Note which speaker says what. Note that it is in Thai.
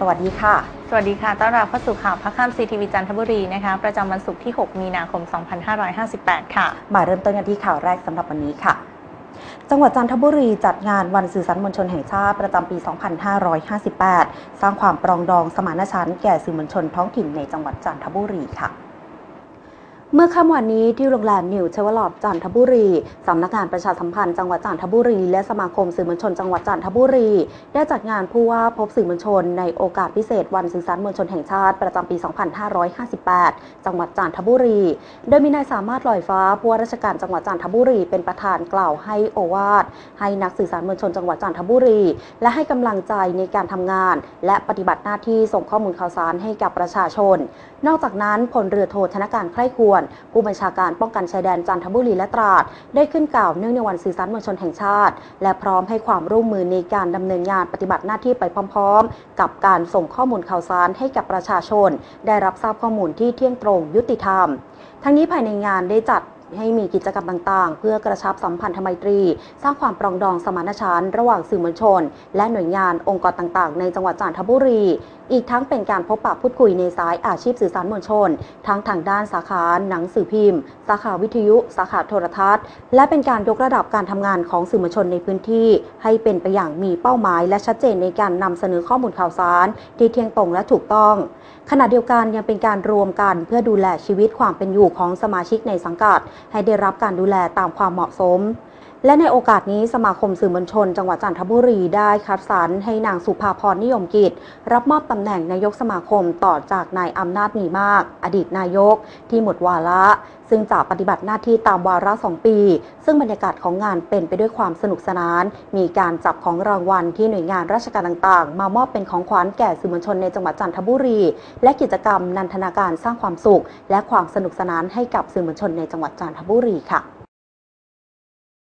Speaker 1: สวัสดีค่ะ
Speaker 2: สวัสดีค่ะ ต้อนรับเข้าสู่ข่าวพระข้ามซีทีวีจันทบุรีนะคะ ประจำวันศุกร์ที่ 6 มีนาคม 2558 ค่ะ
Speaker 1: มาเริ่มต้นกันที่ข่าวแรกสำหรับวันนี้ค่ะ จังหวัดจันทบุรีจัดงานวันสื่อสารมวลชนแห่งชาติประจำปี 2558 สร้างความปรองดองสมานฉันท์แก่สื่อมวลชนท้องถิ่นในจังหวัดจันทบุรีค่ะ เมื่อค่ำวันนี้ที่โรงแรมนิวเชวลอดจันทบุรี สำนักงานประชาสัมพันธ์จังหวัดจันทบุรี และสมาคมสื่อมวลชนจังหวัดจันทบุรี ได้จัดงานผู้ว่าพบสื่อมวลชนในโอกาสพิเศษวันสื่อสารมวลชนแห่งชาติประจำปี 2558 จังหวัดจันทบุรี โดยมีนายสามารถลอยฟ้าผู้ว่าราชการจังหวัดจันทบุรีเป็นประธานกล่าวให้โอวาทให้นักสื่อสารมวลชนจังหวัดจันทบุรี และให้กำลังใจในการทำงาน และปฏิบัติหน้าที่ส่งข้อมูลข่าวสารให้กับประชาชน นอกจากนั้นพลเรือโทธนการใคร่ควรผู้บัญชาการป้องกันชายแดนจันทบุรีและตราด ได้ขึ้นกล่าวเนื่องในวันสื่อสารมวลชนแห่งชาติ และพร้อมให้ความร่วมมือในการดำเนินงานปฏิบัติหน้าที่ไปพร้อม ๆ กับการส่งข้อมูลข่าวสารให้กับประชาชน ได้รับทราบข้อมูลที่เที่ยงตรงยุติธรรม ทั้งนี้ภายในงานได้จัดให้มีกิจกรรมต่างๆ เพื่อกระชับสัมพันธไมตรี สร้างความปรองดองสมานฉันท์ระหว่างสื่อมวลชน และหน่วยงานองค์กรต่างๆ ในจังหวัดจันทบุรี อีกทั้งเป็นการพบปะพูดคุยในสายอาชีพสื่อสารมวลชน ทั้งทางด้านสาขาหนังสือพิมพ์ สาขาวิทยุ สาขาโทรทัศน์ และเป็นการยกระดับการทำงานของสื่อมวลชนในพื้นที่ ให้เป็นไปอย่างมีเป้าหมาย และชัดเจนในการนำเสนอข้อมูลข่าวสารที่เที่ยงตรงและถูกต้อง ขณะเดียวกันยังเป็นการรวมกันเพื่อดูแลชีวิตความเป็นอยู่ของสมาชิกในสังกัด ให้ได้รับการดูแลตามความเหมาะสม และในโอกาสนี้สมาคมสื่อมวลชน จังหวัดจันทบุรีได้คัดสรรให้นางสุภาพรนิยมกิจ รับมอบตำแหน่งนายกสมาคมต่อจากนายอำนาจมีมาก อดีตนายก ที่หมดวาระ ซึ่งจะปฏิบัติหน้าที่ตามวาระสองปี ซึ่งบรรยากาศของงานเป็นไปด้วยความสนุกสนาน มีการจับของรางวัลที่หน่วยงานราชการต่าง ๆ มามอบเป็นของขวัญแก่สื่อมวลชนในจังหวัดจันทบุรี และกิจกรรมนันทนาการสร้างความสุข และความสนุกสนานให้กับสื่อมวลชนในจังหวัดจันทบุรีค่ะ